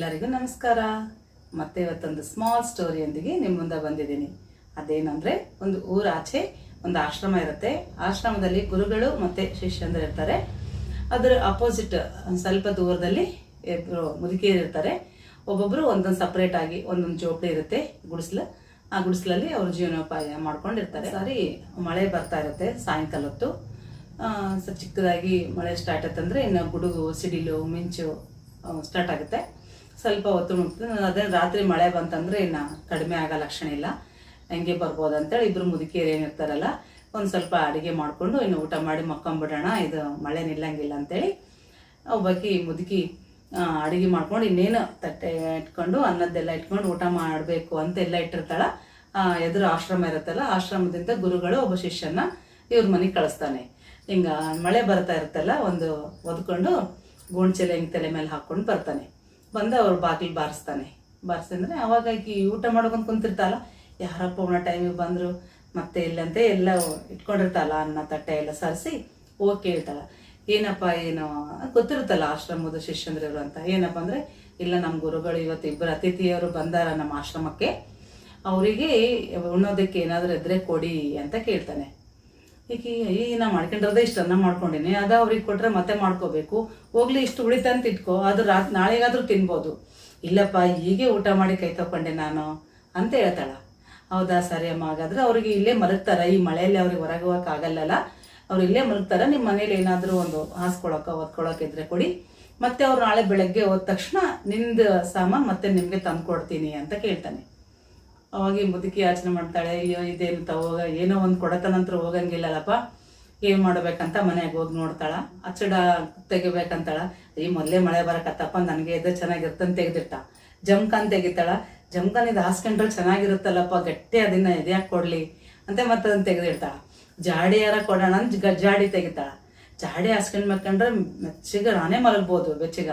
ಎಲ್ಲರಿಗೂ ನಮಸ್ಕಾರ. ಮತ್ತೆ ಇವತ್ತೊಂದು ಸ್ಮಾಲ್ ಸ್ಟೋರಿಯೊಂದಿಗೆ ನಿಮ್ಮ ಮುಂದೆ ಬಂದಿದ್ದೀನಿ. ಅದೇನಂದ್ರೆ ಒಂದು ಊರಾಚೆ ಒಂದು ಆಶ್ರಮ ಇರುತ್ತೆ. ಆಶ್ರಮದಲ್ಲಿ ಗುರುಗಳು ಮತ್ತೆ ಶಿಷ್ಯಂದರು ಇರ್ತಾರೆ. ಅದರ ಅಪೋಸಿಟ್ ಸ್ವಲ್ಪ ದೂರದಲ್ಲಿ ಇಬ್ಬರು ಮುದುಕಿಯರು ಇರ್ತಾರೆ. ಒಬ್ಬೊಬ್ರು ಒಂದೊಂದು ಸಪ್ರೇಟ್ ಆಗಿ ಒಂದೊಂದು ಜೋಪಡಿ ಇರುತ್ತೆ ಗುಡಿಸ್ಲು. ಆ ಗುಡಿಸ್ಲಲ್ಲಿ ಅವ್ರ ಜೀವನೋಪಾಯ ಮಾಡ್ಕೊಂಡಿರ್ತಾರೆ. ಸಾರಿ ಮಳೆ ಬರ್ತಾ ಇರುತ್ತೆ ಸಾಯಂಕಾಲ ಹೊತ್ತು. ಚಿಕ್ಕದಾಗಿ ಮಳೆ ಸ್ಟಾರ್ಟ್ ಆಯ್ತಂದ್ರೆ ಇನ್ನು ಗುಡುಗು, ಸಿಡಿಲು, ಮಿಂಚು ಸ್ಟಾರ್ಟ್ ಆಗುತ್ತೆ. ಸ್ವಲ್ಪ ಹೊತ್ತು ಮುಗ್ದು ಅದೇ ರಾತ್ರಿ ಮಳೆ ಬಂತಂದ್ರೆ ಇನ್ನು ಕಡಿಮೆ ಆಗೋ ಲಕ್ಷಣ ಇಲ್ಲ. ಹೆಂಗೆ ಬರ್ಬೋದು ಅಂತೇಳಿ ಇಬ್ಬರು ಮುದುಕಿಯರು ಏನಿರ್ತಾರಲ್ಲ ಒಂದು ಸ್ವಲ್ಪ ಅಡುಗೆ ಮಾಡಿಕೊಂಡು ಇನ್ನು ಊಟ ಮಾಡಿ ಮಕ್ಕೊಂಬಿಡೋಣ, ಇದು ಮಳೆ ನಿಲ್ಲಂಗಿಲ್ಲ ಅಂತೇಳಿ ಒಬ್ಬಾಕಿ ಮುದುಕಿ ಅಡುಗೆ ಮಾಡ್ಕೊಂಡು ಇನ್ನೇನು ತಟ್ಟೆ ಇಟ್ಕೊಂಡು ಅನ್ನದ್ದೆಲ್ಲ ಇಟ್ಕೊಂಡು ಊಟ ಮಾಡಬೇಕು ಅಂತೆಲ್ಲ ಇಟ್ಟಿರ್ತಾಳ. ಎದುರು ಆಶ್ರಮ ಇರುತ್ತಲ್ಲ, ಆಶ್ರಮದಿಂದ ಗುರುಗಳು ಒಬ್ಬ ಶಿಷ್ಯನ ಇವ್ರ ಮನೆಗೆ ಕಳಿಸ್ತಾನೆ. ಹಿಂಗೆ ಮಳೆ ಬರ್ತಾ ಇರುತ್ತಲ್ಲ, ಒಂದು ಒದ್ಕೊಂಡು ಗೋಣ್ಚೆಲೆ ಹಿಂಗೆ ತಲೆ ಮೇಲೆ ಹಾಕೊಂಡು ಬರ್ತಾನೆ. ಬಂದು ಅವ್ರ ಬಾಗಿಲು ಬಾರಿಸ್ತಾನೆ. ಬಾರಿಸ್ತಂದ್ರೆ ಅವಾಗಾಗಿ ಊಟ ಮಾಡ್ಕೊಂಡು ಕುಂತಿರ್ತಾಳ. ಯಾರಪ್ಪ ಉಣ ಟೈಮಿಗೆ ಬಂದರು? ಮತ್ತೆ ಇಲ್ಲಂತೆ ಎಲ್ಲ ಇಟ್ಕೊಂಡಿರ್ತಾಳ, ಅನ್ನ, ತಟ್ಟೆ ಎಲ್ಲ ಸರಿಸಿ ಹೋಗಿ ಕೇಳ್ತಾಳ. ಏನಪ್ಪ, ಏನು ಗೊತ್ತಿರುತ್ತಲ್ಲ ಆಶ್ರಮದ ಶಿಷ್ಯಂದ್ರವರು ಅಂತ. ಏನಪ್ಪ ಅಂದರೆ, ಇಲ್ಲ ನಮ್ಮ ಗುರುಗಳು ಇವತ್ತು ಇಬ್ಬರು ಅತಿಥಿಯವರು ಬಂದಾರ ನಮ್ಮ ಆಶ್ರಮಕ್ಕೆ. ಅವರಿಗೆ ಉಣ್ಣೋದಕ್ಕೆ ಏನಾದರೂ ಇದ್ರೆ ಕೊಡಿ ಅಂತ ಕೇಳ್ತಾನೆ. ಈಗ ಈ ನಾ ಮಾಡ್ಕೊಂಡಿರೋದೇ ಇಷ್ಟು ಅನ್ನ ಮಾಡ್ಕೊಂಡಿನಿ. ಅದ ಅವ್ರಿಗೆ ಕೊಟ್ರೆ ಮತ್ತೆ ಮಾಡ್ಕೋಬೇಕು. ಹೋಗ್ಲಿ, ಇಷ್ಟು ಉಳಿತಂತ ಇಟ್ಕೋ. ಅದು ರಾತ್, ನಾಳೆಗಾದ್ರೂ ತಿನ್ಬೋದು. ಇಲ್ಲಪ್ಪ, ಹೀಗೆ ಊಟ ಮಾಡಿ ಕೈ ತಕೊಂಡೆ ನಾನು, ಅಂತ ಹೇಳ್ತಾಳ. ಹೌದಾ, ಸರಿ ಅಮ್ಮ. ಹಾಗಾದ್ರೆ ಅವ್ರಿಗೆ ಇಲ್ಲೇ ಮಲಗ್ತಾರ. ಈ ಮಳೆಯಲ್ಲಿ ಅವ್ರಿಗೆ ಹೊರಗೆ ಆಗಲ್ಲಲ್ಲ ಅವ್ರು ಇಲ್ಲೇ ಮಲಗ್ತಾರ. ನಿಮ್ಮ ಮನೇಲಿ ಏನಾದರೂ ಒಂದು ಹಾಸ್ಕೊಳಕ ಒದ್ಕೊಳಕ್ ಇದ್ರೆ ಕೊಡಿ. ಮತ್ತೆ ಅವ್ರು ನಾಳೆ ಬೆಳಗ್ಗೆ ಹೋದ ತಕ್ಷಣ ನಿಂದು ಸಾಮಾನು ಮತ್ತೆ ನಿಮಗೆ ತಂದು ಕೊಡ್ತೀನಿ ಅಂತ ಕೇಳ್ತಾನೆ. ಅವಾಗ ಮುದುಕಿ ಯೋಚನೆ ಮಾಡ್ತಾಳೆ, ಅಯ್ಯೋ, ಇದೇನು ತಗೋಗ ಏನೋ ಒಂದು ಕೊಡತನಂತರ ಹೋಗಂಗಿಲ್ಲಲ್ಲಪ್ಪ? ಏನ್ ಮಾಡ್ಬೇಕಂತ ಮನೆಗೆ ಹೋಗಿ ನೋಡ್ತಾಳ. ಅಚ್ಚಡ ತೆಗಿಬೇಕಂತಾಳ. ಈ ಮೊದಲೇ ಮಳೆ ಬರಕತ್ತಪ್ಪ, ನನಗೆ ಎದೆ ಚೆನ್ನಾಗಿರ್ತಂತ ತೆಗೆದಿಟ್ಟ. ಜಮ್ಕನ್ ತೆಗಿತಾಳ. ಜಮ್ಕನ್ ಇದು ಹಾಸ್ಕೊಂಡ್ರೆ ಚೆನ್ನಾಗಿರುತ್ತಲ್ಲಪ್ಪ, ಗಟ್ಟಿ ಅದನ್ನ ಎದ್ಯಾಕೆ ಕೊಡ್ಲಿ? ಅಂತ ಮತ್ತೆ ಅದನ್ನ ತೆಗೆದಿಡ್ತಾಳ. ಜಾಡಿ ಯಾರ ಕೊಡೋಣ? ಜಾಡಿ ತೆಗಿತಾಳ. ಜಾಡಿ ಹಾಸ್ಕೊಂಡ್ ಮಕ್ಕಂಡ್ರೆ ಮೆಚ್ಚಿಗೆ ನಾನೇ ಮಲಗ್ಬೋದು ಬೆಚ್ಚಿಗ.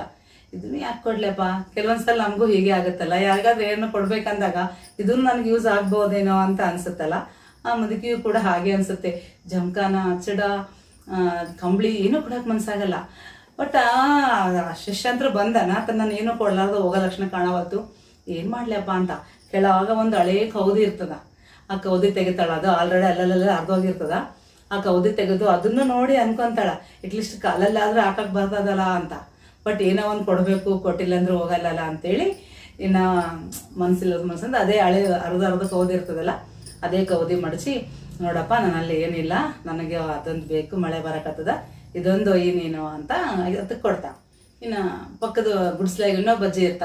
ಇದನ್ನ ಯಾಕೆ ಕೊಡ್ಲಪ್ಪ? ಕೆಲವೊಂದ್ಸಲ ನಮಗೂ ಹೀಗೆ ಆಗುತ್ತಲ್ಲ. ಯಾರಿಗಾದ್ರೂ ಏನೋ ಕೊಡ್ಬೇಕಂದಾಗ ಇದನ್ನು ನನಗೆ ಯೂಸ್ ಆಗ್ಬೋದೇನೋ ಅಂತ ಅನ್ಸುತ್ತಲ್ಲ. ಆ ಮುದುಕಿಯೂ ಕೂಡ ಹಾಗೆ ಅನ್ಸುತ್ತೆ. ಜಮಖಾನ ಅಚ್ಚಡ ಕಂಬಳಿ ಏನೂ ಕೊಡೋಕೆ ಮನ್ಸಾಗಲ್ಲ. ಬಟ್ ಆ ಶಿಷ್ಯಂತ್ರ ಬಂದನ ನಾನು ಏನೂ ಕೊಡ್ಲಾರ್ದು ಹೋಗೋ ಲಕ್ಷಣ ಕಾಣವತ್ತು ಏನು ಮಾಡ್ಲಪ್ಪ ಅಂತ. ಕೇಳೋವಾಗ ಒಂದು ಹಳೇ ಕೌದಿ ಇರ್ತದ. ಆ ಕೌದಿ ತೆಗಿತಾಳ. ಅದು ಆಲ್ರೆಡಿ ಅಲ್ಲಲ್ಲೆಲ್ಲ ಅರ್ಧೋಗಿರ್ತದ. ಆ ಕೌದಿ ತೆಗೆದು ಅದನ್ನು ನೋಡಿ ಅನ್ಕೊಂತಾಳ. ಅಟ್ಲೀಸ್ಟ್ ಕಾಲಲ್ಲಾದ್ರೂ ಹಾಕಕ್ ಬರ್ತದಲ್ಲ ಅಂತ. ಬಟ್ ಏನೋ ಒಂದು ಕೊಡಬೇಕು, ಕೊಟ್ಟಿಲ್ಲ ಅಂದ್ರೆ ಹೋಗಲ್ಲಲ್ಲ ಅಂತೇಳಿ ಇನ್ನು ಮನಸ್ಸಿಲ್ಲ ಮನ್ಸಂದ ಅದೇ ಹಳೆ ಅರ್ಧ ಅರ್ಧ ಕೌದಿ ಇರ್ತದಲ್ಲ, ಅದೇ ಕೌದಿ ಮಡಚಿ ನೋಡಪ್ಪ ನನ್ನಲ್ಲಿ ಏನಿಲ್ಲ, ನನಗೆ ಅದೊಂದು ಬೇಕು, ಮಳೆ ಬರಕತ್ತದ, ಇದೊಂದು ನೀನು ಅಂತ ಅದಕ್ಕೆ ಕೊಡ್ತಾ. ಇನ್ನು ಪಕ್ಕದ ಗುಡ್ಸ್ಲಾಗ ಅಜ್ಜಿ ಇರ್ತಾ